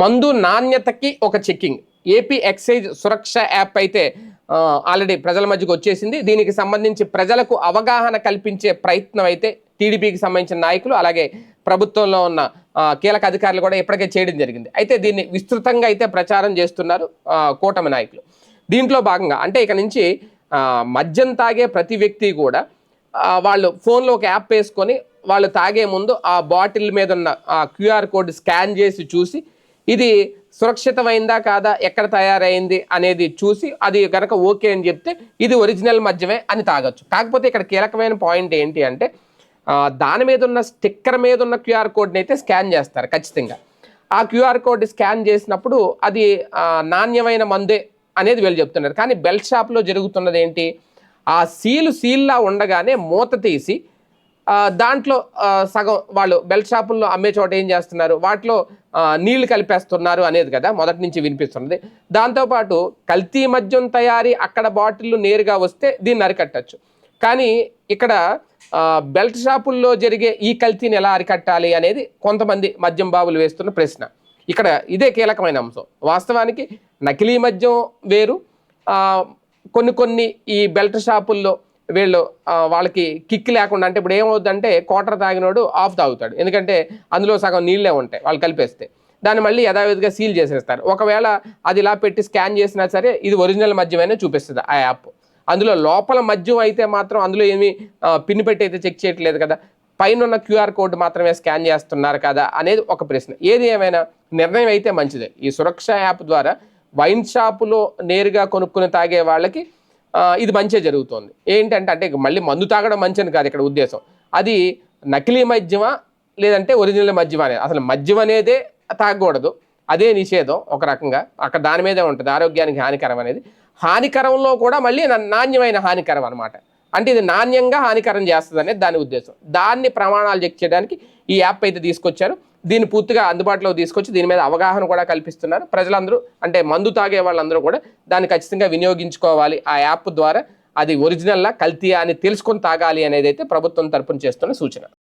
మందు నాణ్యతకి ఒక checking. AP excise Suraksha app అయితే ఆల్రెడీ ప్రజల మధ్యకు వచ్చేసింది. దీనికి సంబంధించి ప్రజలకు అవగాహన కల్పించే ప్రయత్నం అయితే టీడీపీకి సంబంధించిన నాయకులు అలాగే ప్రభుత్వంలో ఉన్న కీలక అధికారులు కూడా ఇప్పటికే చేయడం జరిగింది. అయితే దీన్ని విస్తృతంగా అయితే ప్రచారం చేస్తున్నారు కూటమి నాయకులు. దీంట్లో భాగంగా అంటే ఇక నుంచి మద్యం తాగే ప్రతి వ్యక్తి కూడా వాళ్ళు ఫోన్లో ఒక యాప్ వేసుకొని వాళ్ళు తాగే ముందు ఆ బాటిల్ మీద ఉన్న ఆ క్యూఆర్ కోడ్ స్కాన్ చేసి చూసి ఇది సురక్షితమైందా కాదా? ఎక్కడ తయారైంది అనేది చూసి అది కనుక ఓకే అని చెప్తే ఇది ఒరిజినల్ మద్యమే అని తాగొచ్చు. కాకపోతే ఇక్కడ కీలకమైన పాయింట్ ఏంటి అంటే దాని మీద ఉన్న స్టిక్కర్ మీద ఉన్న క్యూఆర్ కోడ్ని అయితే స్కాన్ చేస్తారు ఖచ్చితంగా. ఆ క్యూఆర్ కోడ్ స్కాన్ చేసినప్పుడు అది నాణ్యమైన మందే అనేది వీళ్ళు చెప్తున్నారు. కానీ బెల్ట్ షాప్లో జరుగుతున్నది ఏంటి? ఆ సీలు సీల్లా ఉండగానే మూత తీసి దాంట్లో సగం వాళ్ళు బెల్ట్ షాపుల్లో అమ్మే చోట ఏం చేస్తున్నారు? వాటిలో నీళ్ళు కలిపేస్తున్నారు అనేది కదా మొదటి నుంచి వినిపిస్తున్నది. దాంతోపాటు కల్తీ మద్యం తయారీ అక్కడ బాటిల్లు నేరుగా వస్తే దీన్ని అరికట్టచ్చు. కానీ ఇక్కడ బెల్ట్ షాపుల్లో జరిగే ఈ కల్తీని ఎలా అరికట్టాలి అనేది కొంతమంది మద్యం బాబులు వేస్తున్న ప్రశ్న. ఇక్కడ ఇదే కీలకమైన అంశం. వాస్తవానికి నకిలీ మద్యం వేరు. కొన్ని కొన్ని ఈ బెల్ట్ షాపుల్లో వీళ్ళు వాళ్ళకి కిక్ లేకుండా అంటే ఇప్పుడు ఏమవుతుందంటే క్వార్టర్ తాగినోడు ఆఫ్ తాగుతాడు. ఎందుకంటే అందులో సగం నీళ్ళే ఉంటాయి వాళ్ళు కలిపేస్తే. దాన్ని మళ్ళీ యథావిధిగా సీల్ చేసేస్తారు. ఒకవేళ అది ఇలా పెట్టి స్కాన్ చేసినా సరే ఇది ఒరిజినల్ మద్యమైనా చూపిస్తుంది ఆ యాప్ అందులో లోపల మద్యం అయితే మాత్రం అందులో ఏమి పిన్ పెట్టి అయితే చెక్ చేయట్లేదు కదా. పైన ఉన్న క్యూఆర్ కోడ్ మాత్రమే స్కాన్ చేస్తున్నారు కదా అనేది ఒక ప్రశ్న. ఏది ఏమైనా నిర్ణయం అయితే మంచిదే. ఈ సురక్ష యాప్ ద్వారా వైన్ షాపులో నేరుగా కొనుక్కుని తాగే వాళ్ళకి ఇది మంచిగా జరుగుతుంది. ఏంటంటే అంటే మళ్ళీ మందు తాగడం మంచిని కాదు ఇక్కడ ఉద్దేశం. అది నకిలీ మద్యమా లేదంటే ఒరిజినల్ మద్యమా అనేది. అసలు మద్యం అనేదే తాగకూడదు. అదే నిషేధం ఒక రకంగా. అక్కడ దాని మీదే ఉంటుంది. ఆరోగ్యానికి హానికరం అనేది. హానికరంలో కూడా మళ్ళీ నాణ్యమైన హానికరం అనమాట అంటే ఇది నాణ్యంగా హానికరం చేస్తుంది అనేది దాని ఉద్దేశం. దాన్ని ప్రమాణాలు చెక్ చేయడానికి ఈ యాప్ అయితే తీసుకొచ్చారు. దీన్ని పూర్తిగా అందుబాటులో తీసుకొచ్చి దీని మీద అవగాహన కూడా కల్పిస్తున్నారు. ప్రజలందరూ అంటే మందు తాగే వాళ్ళందరూ కూడా దాన్ని ఖచ్చితంగా వినియోగించుకోవాలి. ఆ యాప్ ద్వారా అది ఒరిజినల్లా కల్తీయా అని తెలుసుకొని తాగాలి అనేది అయితే ప్రభుత్వం తరపున చేస్తున్న సూచన.